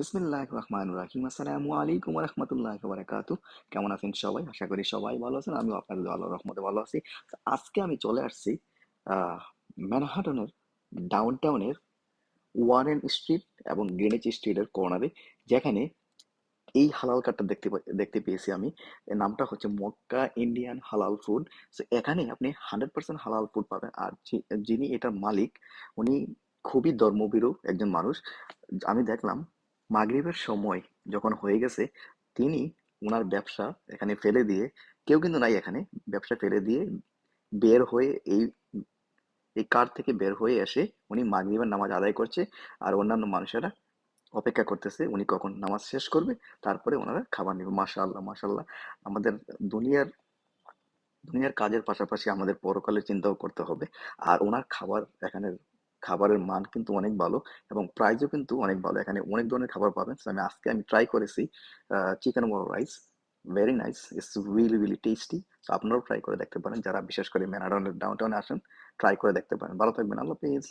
বিসমিল্লাহ রহমান রাহিম আসসালামু আলাইকুম রহমতুল্লাহ বারাকাতু কেমন আছেন সবাই? আশা করি সবাই ভালো আছেন। আমিও আপনাদের আল্লাহ রহমতে ভালো আছি। আজকে আমি চলে আসছি ম্যানহাটনের ডাউন টাউনের ওয়ারেন স্ট্রিট এবং গ্রিনিচ স্ট্রিটের কর্নারে যেখানে এই হালাল কার্ডটা দেখতে দেখতে পেয়েছি আমি। নামটা হচ্ছে মক্কা ইন্ডিয়ান হালাল ফুড তো এখানে আপনি হান্ড্রেড পার্সেন্ট হালাল ফুড পাবেন। আর যিনি এটার মালিক, উনি খুবই ধর্মভীরু একজন মানুষ। আমি দেখলাম মাগরিবের সময় যখন হয়ে গেছে, তিনি ওনার ব্যবসা এখানে ফেলে দিয়ে, কেউ কিন্তু নাই এখানে, ব্যবসা ফেলে দিয়ে বের হয়ে এই এই কার থেকে বের হয়ে এসে উনি মাগরিবের নামাজ আদায় করছে আর অন্যান্য মানুষেরা অপেক্ষা করতেছে উনি কখন নামাজ শেষ করবে, তারপরে ওনারা খাবার নেবে। মাশাআল্লাহ মাশাআল্লাহ। আমাদের দুনিয়ার দুনিয়ার কাজের পাশাপাশি আমাদের পরকালের চিন্তাও করতে হবে। আর ওনার খাবার এখানে খাবারের মান কিন্তু অনেক ভালো এবং প্রাইসও কিন্তু অনেক ভালো। এখানে অনেক ধরনের খাবার পাবেন। আমি আজকে আমি ট্রাই করেছি chicken মোরো rice very nice it's really really tasty তো আপনারাও ট্রাই করে দেখতে পারেন। যারা বিশেষ করে ম্যানাডনের ডাউন টাউনে আসেন ট্রাই করে দেখতে পারেন। ভালো থাকবেন। আল্লাহ হাফিজ।